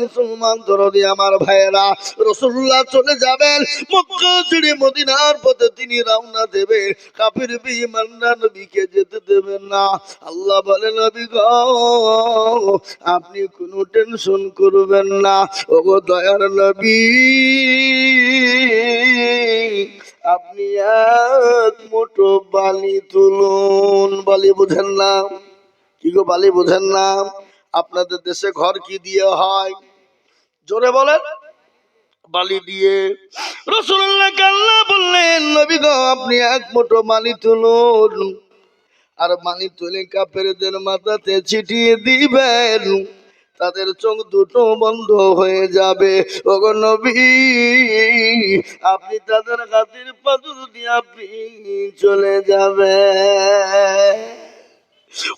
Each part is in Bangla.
মুসলমান দরদি আমার ভাইয়েরা রসুল্লাহ চলে যাবেন মক্কা ছেড়ে মদিনার পথে তিনি রওনা দেবেন। কাফির বিমানরা নবীকে যেতে দেবেন না। আল্লাহ বলে, নবী আপনি কোনো টেনশন করবেন না। ওগো দয়ার নবী, আপনি এক মোটো বালি তুলুন। বালি বুঝেন না। কি গো বালি বুঝেন না? আপনাদের দেশে ঘর কি দিয়ে হয়? জোরে বলেন। বালি দিয়ে। রসুল্লাহ কাল্লা বললেন, নবী গো, আপনি এক মুঠো মালি তুলুন। আর মানি তুলে কাপেরদের মাথাতে ছিটিয়ে দিবেন। তাদের চোখ দুটো বন্ধ হয়ে যাবে। ওগো নবী, আপনি তাদের হাতের পাথর দিয়ে আপনি চলে যাবে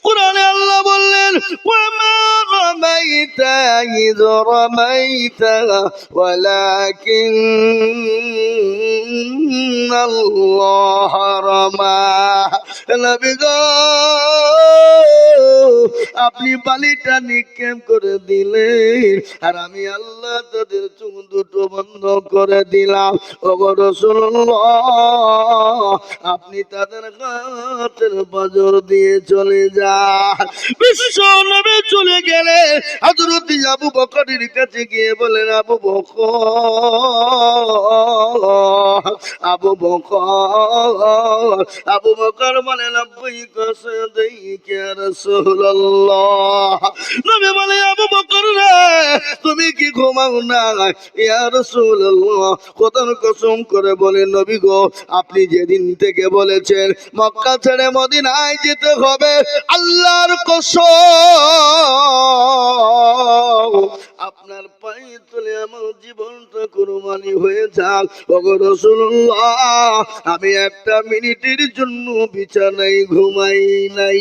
কোরআনে আল্লাহ বললেন আল্লাহ আপনি বালিটা নিক্ষেপ করে দিলেন, আর আমি আল্লাহ তাদের চোখ দুটো বন্ধ করে দিলাম। ওগো রাসূলুল্লাহ, আপনি তাদের হাতের বাজর দিয়ে চলে চলে গেলে আবু কাছে গিয়ে বলেন আবু আবু আবু বকর তুমি কি ঘুমাও না ইয়া রাসূলুল্লাহ। কতন কসম করে বলে, নবী গো, আপনি যেদিন থেকে বলেছেন, মক্কা ছেড়ে মদিনায় যেতে হবে আল্লাহর কসম। আপনার পায়ে তুলে আমার জীবনটা কোরবানি হয়ে যাক। ওগো রাসূলুল্লাহ, আমি একটা মিনিটের জন্য বিছানায় ঘুমাই নাই।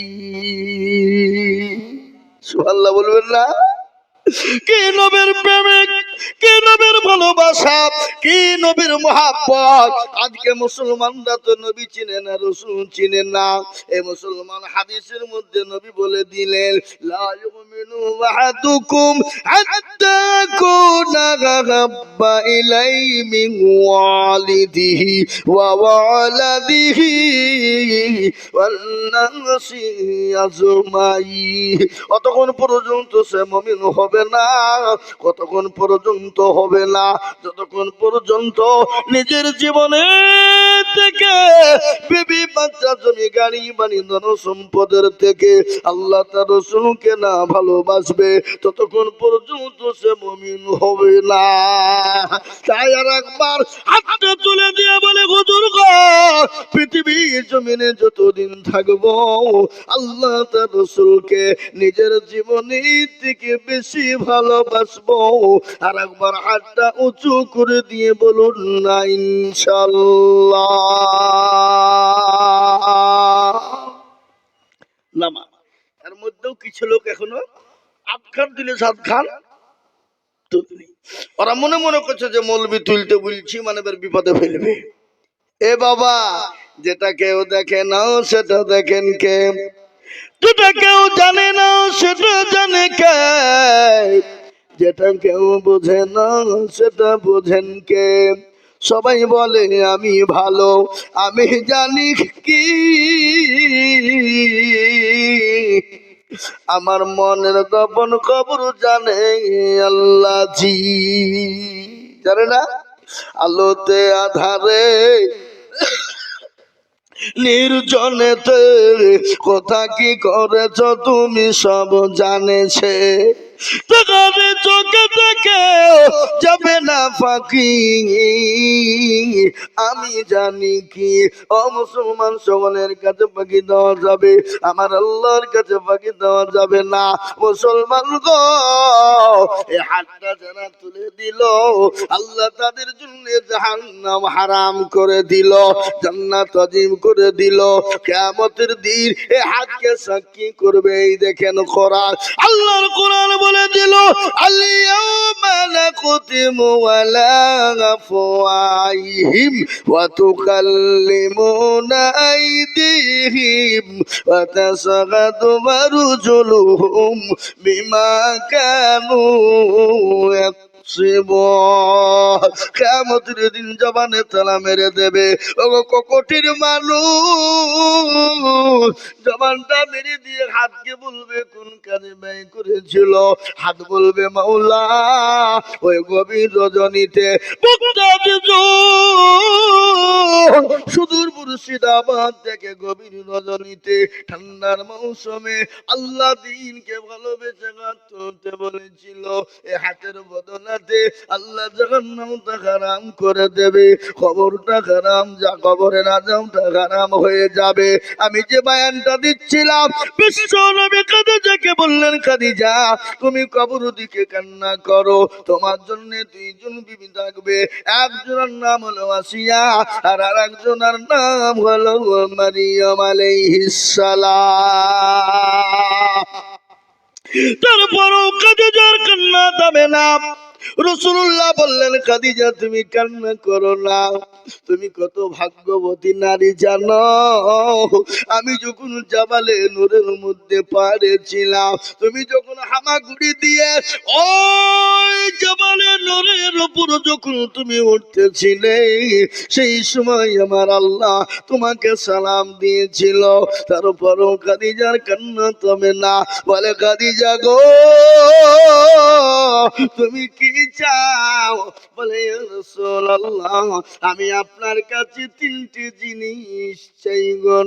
সুবহানাল্লাহ বলবেন না? কে নবের প্রেমিক? কে নবের ভালোবাসা? কে নবীর মহাব্বত? আজকে মুসলমানরা তো নবী চিনে না, রসুল চিনে না। এই মুসলমান হাদিসের মধ্যে নবী বলে দিলেন, লা ইউমিনু আহাদুকুম হাত্তা কুনা গাব্বা ইলাই মিন ওয়ালিদিহি ওয়া ওয়ালাদিহি অতক্ষণ পর্যন্ত সে মমিন হবে না? কতক্ষণ পর্যন্ত হবে না? যতক্ষণ পর্যন্ত নিজের জীবনে থেকে বিবি বাচ্চা জমি গাড়ি বাড়ি ধন সম্পদের থেকে আল্লাহ তার রসুলকে না ভালোবাসবে, ততক্ষণ পর্যন্ত সে মমিন হবে না। তাই আর একবার হাতটা তুলে দিয়ে বলে, হুজুর গো, পৃথিবীর জমিনে যতদিন থাকব, আল্লাহ তার রসুলকে নিজের জীবনের থেকে বেশি ভালোবাসবো। আর একবার হাতটা উঁচু করে দিয়ে বলুন না ইনশাল্লাহ নামা এর মধ্যেও কিছু লোক এখনও আট খান দিলে সাত খান ওরা মনে মনে করছে যে, মৌলবি তুলতে বলছি মানে বিপদে ফেলবে। এ বাবা, যেটা কেউ দেখে না সেটা দেখেন কে? যেটা কেউ জানে না সেটা জানে কে? যেটা কেউ বোঝে না সেটা বোঝেন কে? সবাই বলে, আমি ভালো, আমি জানি কি। আমার মনের গোপন খবর জানে আল্লাহ জি। জানে না? আলোতে আধারে নির্জনেতে কোথা কি করেছ তুমি সব জানেছে? তোকে চোখে যাবে না ফাঁকি আমি জানি কি, ও মুসলমান কাছে ফাঁকি দেওয়া যাবে, আমার আল্লাহর কাছে ফাঁকি দেওয়া যাবে না। মুসলমান গো হাতটা যারা তুলে দিল, আল্লাহ তাদের জন্য জাহান্নাম হারাম করে দিল, জান্নাত আজিম করে দিল। কিয়ামতের দিন এই হাতকে সাক্ষী করবে, এই দেখেন কোরআন আল্লাহর কোরআন বলে দিল তোমার আরজুলুহুম বিমা কানু মুসিব কেমতের দিন জবানে তালা মেরে দেবে। ও ককটির মানুষ, জবানটা মেরে দিয়ে হাতকে বলবে, কোন কাজে ব্যয় করেছিল? হাত বলবে, মাওলা, ওই গভীর রজনীতে সুদূর মুর্শিদাবাদ থেকে গভীর রজনীতে ঠান্ডার মৌসুমে আল্লাহ দিনকে ভালোবেসে করতে বলেছিল। এ হাতের বদলাতে আল্লাহ জাহান্নামটা হারাম করে দেবে। খবরটা হারাম, যা না যাওটা হারাম হয়ে যাবে। আমি যে বায়ানটা দিচ্ছিলাম, বিশ্ব নবী বললেন তুমি কবর দিকে কান্না করো। তোমার জন্য দুইজন বিবি থাকবে। একজনের নাম হলো আসিয়া আর আর একজনের নাম হলো মারিয়াম কান্না দামে না। রসুল্লাহ বললেন, খাদিজা, তুমি কান্না করো না। তুমি কত ভাগ্যবতী নারী জানো। আমি যখন জাবালে নূরের মধ্যে পারেছিলাম তুমি যখন হামাগুড়ি দিয়ে ওই জাবালে নূরের উপর যখন তুমি উঠতেছিলে, সেই সময় আমার আল্লাহ তোমাকে সালাম দিয়েছিল। তারপরও খাদিজার কান্না তবে না। বলে, খাদিজা গো, তুমি কি চাও। বলে রাসূলুল্লাহ, আমি আপনার কাছে তিনটি জিনিস চাই গো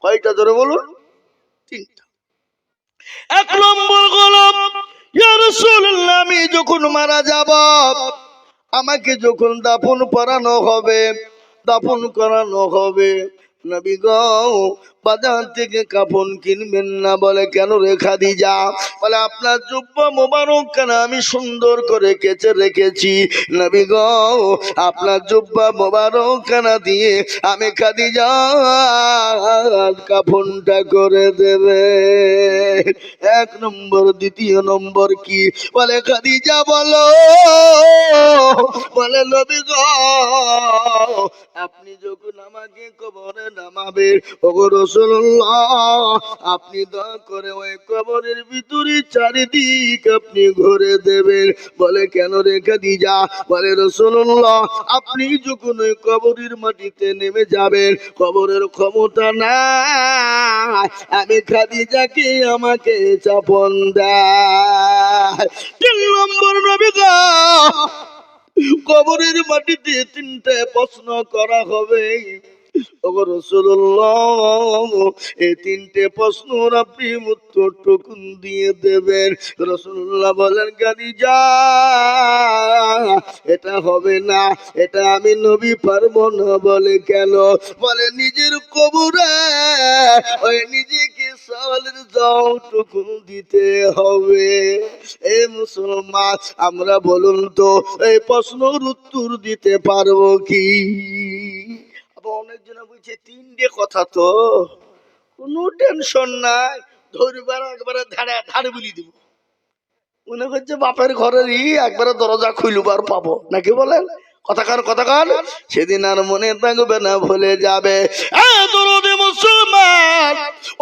কয়টা ধরে বলুন? তিনটা। এক নম্বর গোলাম আমি যখন মারা যাব, আমাকে যখন দাফন করানো হবে, দাফন করানো হবে, নবী গো বাজার থেকে কাফন কিনবেন না বলে কেন রেখা দি যা বলে, আপনার জুব্বা মোবারক কেন আমি সুন্দর করে কেচে রেখেছি? নবী গো, আপনার জুব্বা মোবারক কেন দিয়ে আমি খাদি যা কাফনটা করে দেবে? এক নম্বর, দ্বিতীয় নম্বর কি? বলে, খাদিজা বলো। বলে, নবী গো, আপনি যখন আমাকে কবরে নামাবে ওগো রসুল্লাহ আপনি দয়া করে ওই কবরের ভিতরে চারিদিক আপনি ঘুরে দেবেন। বলে, কেন রেখে দি যা বলে রসুল্লাহ আপনি যখন ওই কবরের মাটিতে নেমে যাবেন, কবরের ক্ষমতা না আমি খাদিজাকে আমাকে চাপন দেয়। তিন নম্বর নবী কবরের মাটিতে তিনটে প্রশ্ন করা হবে। এই তিনটে প্রশ্ন আপনি উত্তর টুকুন দিয়ে দেবেন। রসুল্লাহ বলেন গাড়ি যা এটা হবে না, এটা আমি নবী পারব না বলে কেন? বলে, নিজের কবরে, ওই নিজেকে সওয়ালের যাওটুকু দিতে হবে। এ মুসলমান, আমরা বলুন তো, এই প্রশ্নের উত্তর দিতে পারব কি? আবার অনেকজন বলছে, তিনটে কথা তো। কোনো টেনশন নাই, ধরবার একবারে ধারে ধারে বলি দিব। মনে করছে বাপের ঘরের ই একবারে দরজা খুলবার পাবো। নাকি বলেন? কথাকার কথাকার সেদিন আর মনে থাকবে না, ভুলে যাবে।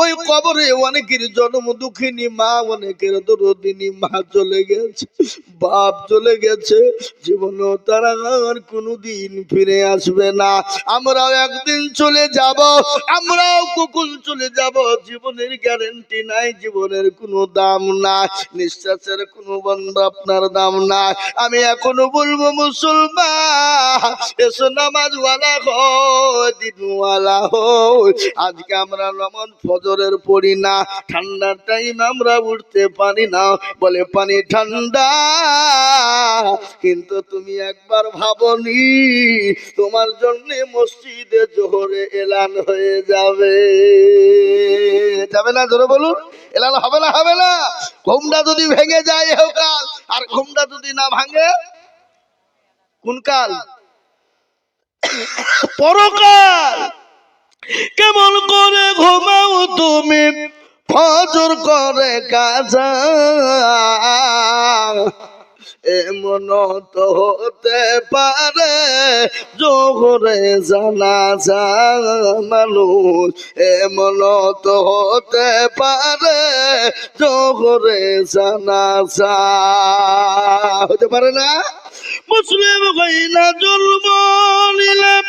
ওই কবরে অনেকের জন্ম দুঃখিনী মা, অনেকের দরদিনী মা চলে গেছে, বাপ চলে গেছে। জীবনও তারা আর কোনোদিন ফিরে আসবে না। আমরাও একদিন চলে যাব, আমরাও কুকুল চলে যাব? জীবনের গ্যারেন্টি নাই, জীবনের কোনো দাম নাই, নিঃশ্বাসের কোনো বন্ধ আপনার দাম নাই। আমি এখনও বলব, মুসলমান, এসো নামাজওয়ালা হো দিনওয়ালা হো আজকে আমরা নমন ফজরের পড়ি না। ঠান্ডার টাইম আমরা উঠতে পারি না। বলে, পানি ঠান্ডা। কিন্তু তুমি একবার ভাবনি, তোমার জন্য মসজিদে জোহরে এলান হয়ে যাবে। যাবে না, জোরে বলুন। এলান হবে না হবে না। ঘুমটা যদি ভেঙে যায় কাল, আর ঘুমটা যদি না ভাঙে, কোন কাল? পরকাল। কেমন করে ঘুমাও তুমি? ফজর করে কাজা। এমন তো হতে পারে, জোহরে জানা যা মানুষ। এমন তো হতে পারে, জোহরে জানা যা হতে পারে না? মুসলিম হইনা জন্ম নিলাম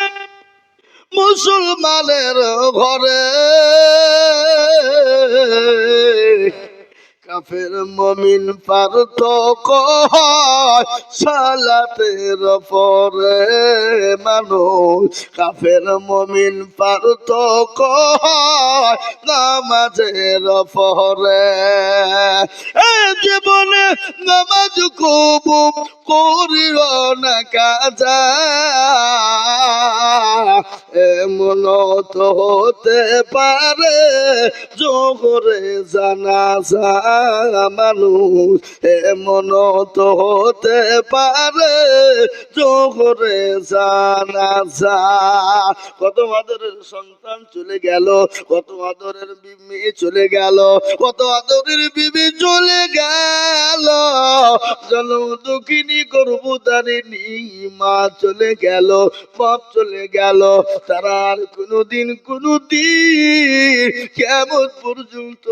মুসলমানের ঘরে। কাফের মমিন পারত সালাতের পরে মানুষ কাফের মমিন পারত নামাজের পরে জীবনে নামাজ খুব করিও না কাজা। এমন তো হতে পারে জোহরে জানা যা মানুষ এমন তো হতে পারে, জোহরে জানা কত আদরের সন্তান চলে গেল, কত আদরের বিবি চলে গেল, কত আদরের বিবি চলে গেল। জনম দুঃখিনী করব তারিনি মা চলে গেল বাপ চলে গেল, তারা আর কোনোদিন কোনোদিন কেমন পর্যন্ত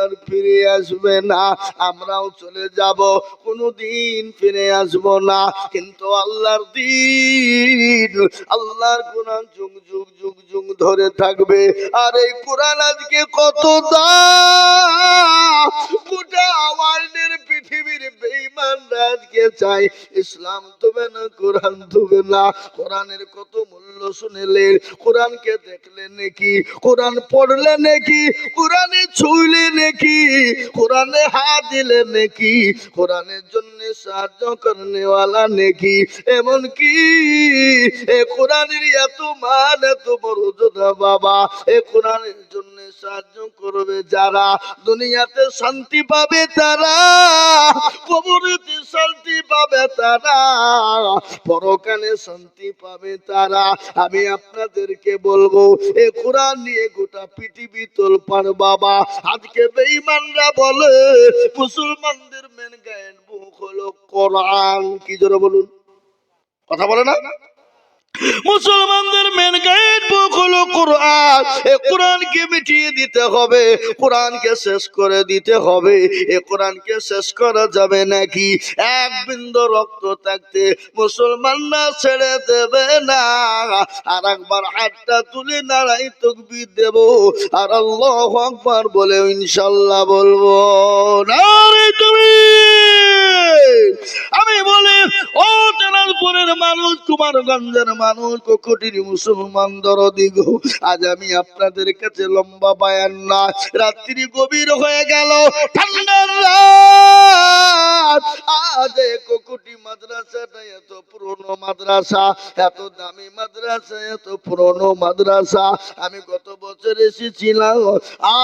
আর ফিরে আসবে না? আমরাও চলে যাব, কোনোদিন ফিরে আসব না। কিন্তু আল্লাহর দিন, আল্লাহর কোরআন যুগ যুগ যুগ যুগ ধরে থাকবে। আর এই কোরআন আজকে কত দাম! গোটা ওয়ার্ল্ডের পৃথিবীর বেঈমান আজকে চাই ইসলাম তবে না, কোরআন তবে না। কোরআনের কত মূল্য শুনেলেন, কোরআনকে দেখলেন নাকি? কোরআন পড়লে নাকি? কোরআনে ছুইলে নাকি? কোরআনে হাত দিলে নাকি? কোরআনের জন্য সাহায্য করনেওয়ালা নাকি? এমন কি? এ কোরআনের এত মান, এত মর্যাদা বাবা। এ কোরআনের জন্য সাহায্য করবে যারা? দুনিয়াতে শান্তি পাবে তারা? কবরেতে শান্তি পাবে তারা? পরকালে শান্তি পাবে তারা? আমি আপনাদেরকে বলব, এ কোরআন নিয়ে গোটা পৃথিবী তোলপার বাবা। আজকে বেঈমানরা বলে, মুসলমানদের মেন গায়ের বুক হলো কোরআন। কি জোরে বলুন? কথা বলে না? মুসলমানদের মেন গাইড বুক হলো কোরআন। এ কোরআনকে মিটিয়ে দিতে হবে, কোরআনকে শেষ করে দিতে হবে। এ কোরআনকে শেষ করা যাবে নাকি? এক বিন্দু রক্ত থাকতে মুসলমানরা ছেড়ে দেবে না। আর একবার হাতটা তুলে নাড়াই তকবির দেব, আর আল্লাহ আকবার বলে ইনশাল্লাহ বলব। নারে তুমি আমি বলি, ও দিনাজপুরের মানুষ, কুমারগঞ্জের মানুষ কোটির মুসলমান দরদিগ আজ আমি আপনাদের কাছে লম্বা বায়ান না, রাত্রি গভীর হয়ে গেল, ঠান্ডার রাত। আজ কোকুটি মাদ্রাসাটা এত পুরনো মাদ্রাসা, এত দামি মাদ্রাসা, এত পুরনো মাদ্রাসা। আমি গত বছর এসেছিলাম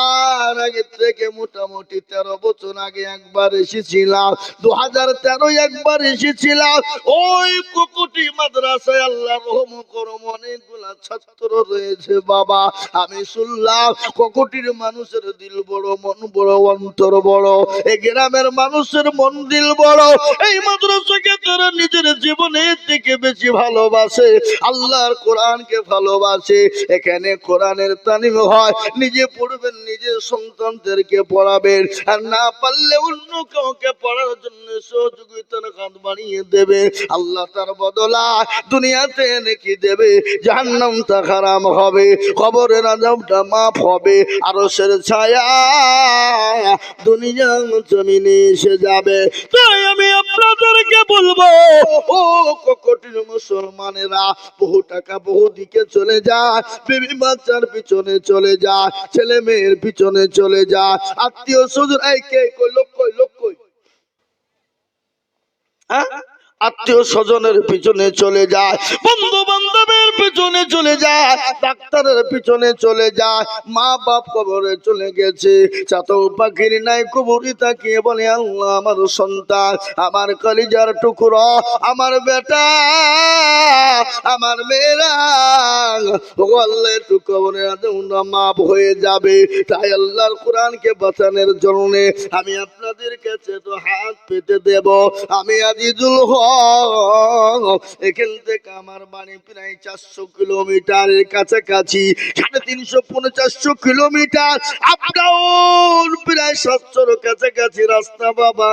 আর আগে থেকে মোটামুটি তেরো বছর আগে একবার এসেছিলাম। দু হাজার তেরো একবার এসেছিলাম। ওই কুকুটি মাদ্রাসায় আল্লাহ রহম করম, অনেকগুলা ছাত্র রয়েছে বাবা। আমি শুনলাম কুকুটির মানুষের দিল বড়, মন বড়, অন্তর বড়। এই গ্রামের মানুষের মন দিল বড়। এই মাদ্রাসাকে তারা নিজের জীবনের থেকে বেশি ভালোবাসে। আল্লাহর কোরআনকে ভালোবাসে। এখানে কোরআনের তালিম হয়। নিজে পড়বেন, নিজের সন্তানদেরকে পড়াবেন। আর না পারলে অন্য কাউকে পড়ার জন্য সহযোগিতার বাড়িয়ে দেবে। আল্লাহ তার বদলা দুনিয়াতে নাকি দেবে। খারাপ হবে মাফ হবে আরও সের ছায়া দুনিয়া জমিনে এসে যাবে। তাই আমি আপনাদেরকে বলব, ও মুসলমানেরা, বহু টাকা বহু দিকে চলে যায় বিবি বাচ্চার পিছনে চলে যায় ছেলে মেয়ের পিছনে চলে যায় আত্মীয় স্বজন, এই কে, কই, লোক কই লোক, কই? হ্যাঁ আত্মীয় স্বজনের পিছনে চলে যায়, বন্ধু বান্ধবের পিছনে চলে যায়, ডাক্তারের পিছনে চলে যায় মা বাপ কবরে চলে গেছে। চাতক পাখির নাই কবরি তাকিয়ে বলে, আল্লাহ আমার সন্তান, আমার কলিজার টুকরো, আমার বেটা, আমার মেয়েরা আল্লাহ কবরে মাপ হয়ে যাবে। তাই আল্লাহর কোরআনকে বাঁচানোর জন্য আমি আপনাদের কাছে তো হাত পেতে দেব। আমি আজিজুল হক এখান থেকে আমার বাড়ি প্রায় চারশো কিলোমিটারের কাছাকাছি, সাড়ে তিনশো পঞ্চাশশো কিলোমিটার আপ ডাউন প্রায় সাতশোর কাছাকাছি রাস্তা বাবা।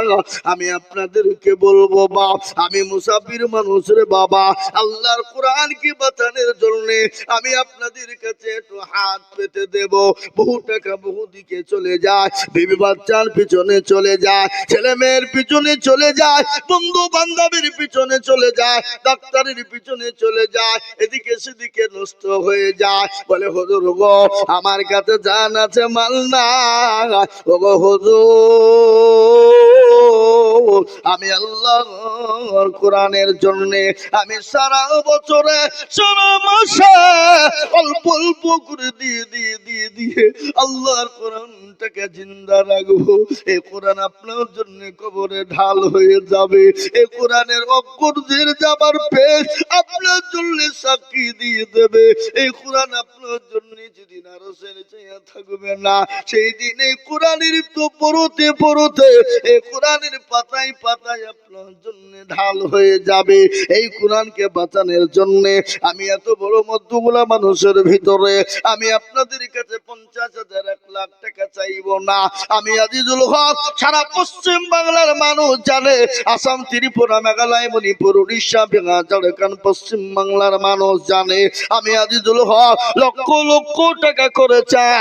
আমি আপনাদেরকে বলব বাপ আমি মুসাফির মানুষের বাবা, আল্লাহর কোরআন কি বাঁচানোর জন্য আমি আপনাদের কাছে একটু হাত পেতে দেব। বহু টাকা বহু দিকে চলে যায়, বিবি বাচ্চার পিছনে চলে যায় ছেলে মেয়ের পিছনে চলে যায় বন্ধু বান্ধবের পিছনে চলে যায়, ডাক্তারের পিছনে চলে যায়, এদিকে সেদিকে নষ্ট হয়ে যায়। বলে, হজুর গো আমার কাছে জান আছে, মাল না ও গো হুজুর, আমি আল্লাহর কোরআনের জন্য, আমি সারা বছরে, সারা মাসে অল্প অল্প করে দিয়ে দিয়ে দিয়ে দিয়ে আল্লাহর কোরআনটাকে জিন্দা রাখব। এ কোরআন আপনার জন্য কবরে ঢাল হয়ে যাবে। এই যাবার পেশ আপনার জন্য সাক্ষী দিয়ে দেবে। এই কোরআন আপনার জন্য থাকবে না, সেই দিন এই কোরআনের তো পড়তে পড়তে এই কোরআনের পাতায় পাতায় আপনার জন্য ঢাল হয়ে যাবে। এই কোরআনকে বাঁচানোর জন্য আমি এত বড় মধ্যগুলা মানুষের ভিতরে, আমি আপনাদের কাছে পঞ্চাশ হাজার এক লাখ টাকা চাইব না। আমি আজিজুল হক, সারা পশ্চিম বাংলার মানুষ জানে, আসাম, ত্রিপুরা, মেঘালয় মণিপুর, উড়িষ্যা বেঙ্গা ঝাড়খণ্ড, পশ্চিম বাংলার মানুষ জানে, আমি আজিজুল হক, লক্ষ লক্ষ টাকা করে চাই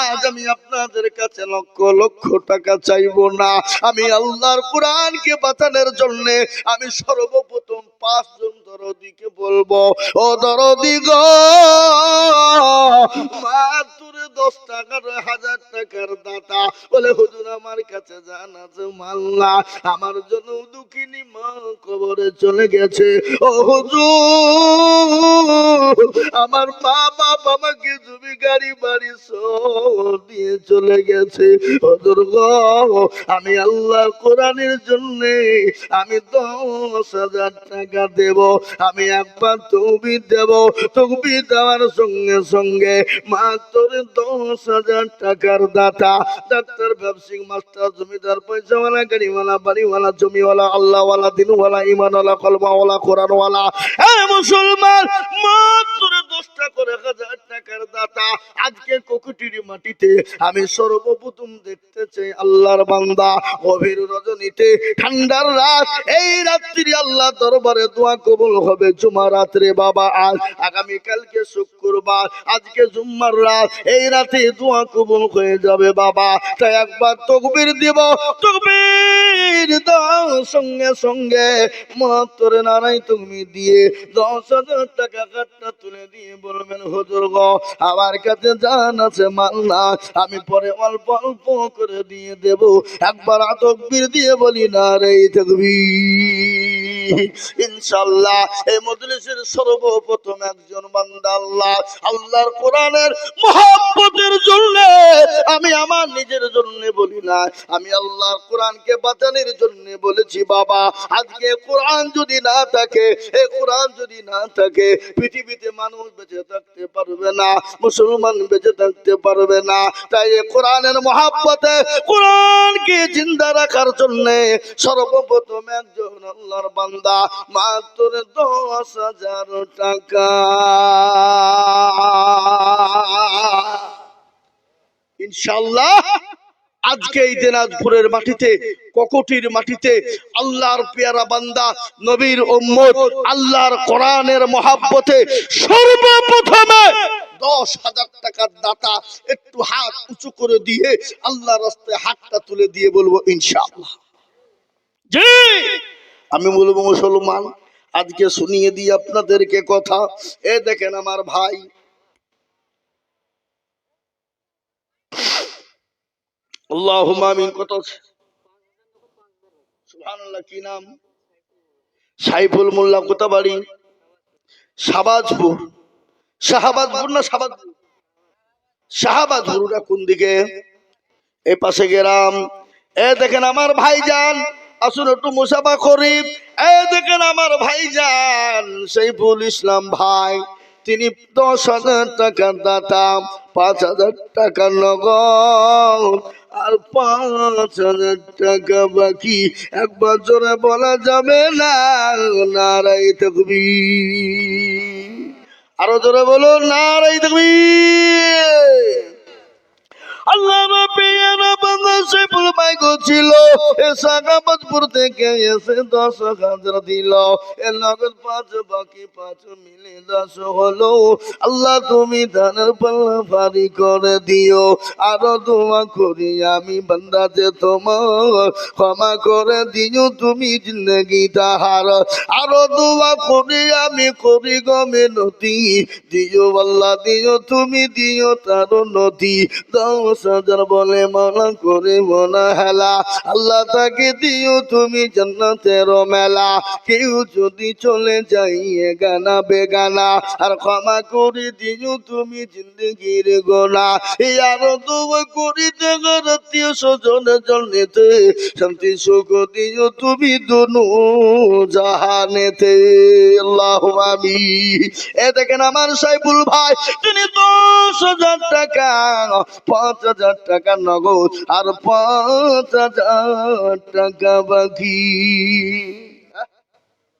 আজ আমি আপনাদের কাছে লক্ষ লক্ষ টাকা চাইব না। আমি আল্লাহর কোরআনকে বাঁচানোর জন্য আমি সর্বপ্রথম পাঁচজন দরদিকে বলব, ও দরদি গো মাত্র দশ টাকার হাজার টাকার দাতা। বলে, হুজুর, আমার কাছে জানা আছে মাল্লা, আমার জন্য দুঃখিনী মা কবরে চলে গেছে। ও হুজুর, আমার মা বাপ আমাকে জমি, গাড়ি, বাড়ি দিয়ে চলে গেছে। হুজুর গো, আমি আল্লাহ কোরআনের জন্য, আমি দশ হাজার টাকা দেব, আমি একবার তুমি দেব। তুমি দেওয়ার সঙ্গে সঙ্গে মাত্র দশ হাজার টাকার দাতা, ডাক্তার ব্যবসায়িক মাস্টার, জমিদার, পয়সাওয়ালা, গাড়িওয়ালা, বাড়িওয়ালা, জমিওয়ালা, আল্লাহওয়ালা, দিনওয়ালা ইমানওয়ালা কলমাওয়ালা, কোরআনওয়ালা। হ্যাঁ মুসলমান মাত্র দশটা করে হাজার টাকার দাতা, আজকে কোকুটির মাটিতে আমি সর্বপ্রথম দেখতে চাই আল্লাহর বান্দা গভীর রজনীতে, ঠান্ডার রাত, এই রাত্রি আল্লাহ দরবারে দোয়া কবুল হবে। জুমা রাত্রে বাবা, আজ আগামী কালকে শুক্রবার, আজকে জুম্মার রাত, এই রাতে দোয়া কবুল হয়ে যাবে বাবা। তাই একবার তকবির দিব, তকবির দাও। সঙ্গে সঙ্গে মাত্রে নারাই তুমি দিয়ে, দশ হাজার টাকা কাটটা তুলে দিয়ে বলবেন, হুজুর গো, আমার কাছে জান আছে, মাল না, আমি পরে অল্প অল্প করে দিয়ে দেব। একবার আতকবির দিয়ে বলি, না রে তকবির ইনশাল্লাহ, এই মজলিসের সর্বপ্রথম একজন বান্দা আল্লাহ, আল্লাহর কোরআনের মহাব্বতের জন্য, আমি আমার নিজের জন্য বলি না, আমি আল্লাহর কোরআনকে বাঁচানোর জন্য বলেছি। বাবা, আজকে কোরআন যদি না থাকে, এ কোরআন যদি না থাকে, পৃথিবীতে মানুষ বেঁচে থাকতে পারবে না, মুসলমান বেঁচে থাকতে পারবে না। তাই এ কোরআনের মহাব্বতে, কোরআনকে জিন্দা রাখার জন্য সর্বপ্রথম একজন আল্লাহর বান্দা, মাত্র দশ হাজার টাকা। ইনশাল্লাহ আজকে এই দিনাজপুরের মাটিতে ককটির মাটিতে আল্লাহর পেয়ারা বান্দা নবীর উম্মত আল্লাহর কোরআনের মহাব্বতে সর্বপ্রথমে দশ হাজার টাকার দাতা একটু হাত উঁচু করে দিয়ে আল্লাহ রাস্তায় হাতটা তুলে দিয়ে বলব ইনশাআল্লাহ। জি। আমি বলব মুসলমান আজকে শুনিয়ে দিই আপনাদেরকে কথা। এ দেখেন আমার ভাই আল্লাহ আমিন, কত আছে? সুবহানাল্লাহ, কি নাম? সাইফুল মোল্লা কোথাবাড়ি সাবাজপুর শাহাবাদপুর না শাহাবাদ শাহাবাদপুরটা কোন দিকে? এ পাশে গেলাম। এ দেখেন আমার ভাইজান, আসুন একটু মুসাফা করি। এ দেখেন আমার ভাইজান, সেইফুল ইসলাম ভাই, তিনি দশ হাজার টাকার দাতা, পাঁচ হাজার টাকা নগদ। আর পাঁচ হাজার টাকা বাকি একবার জোরে বলা যাবে না নারাই থাকবি আরও জোরে বলো নারাই থাকবি আল্লাহ এ নগদ পাঁচ, বাকি পাঁচ আল্লাহ তুমি দিও। আমি বান্দা যে তোমার। ক্ষমা করে দিও তুমি জিন্দগি তাহার। আরও দোয়া করি আমি করি গমে নদী দিও আল্লাহ, দিও তুমি, দিও তার নদী দশ হাজার বলে মানা করে মনা হেলা। আল্লাহ তাকে দিও তুমি জান্নাতের মেলা। কেউ যদি চলে যাই গানা বেগানা। আর ক্ষমা করে দিও তুমি জিন্দগির গোনা। এই আরও করি দেখার আত্মীয় স্বজনের জন্যতে। শান্তি সুখ দিও তুমি দুনু জাহানেতে। আল্লাহ আমি এ দেখেন আমার সাইফুল ভাই, তিনি দশ হাজার টাকা পাঁচ হাজার টাকা নগদ আর পাঁচ হাজার টাকা বাকি।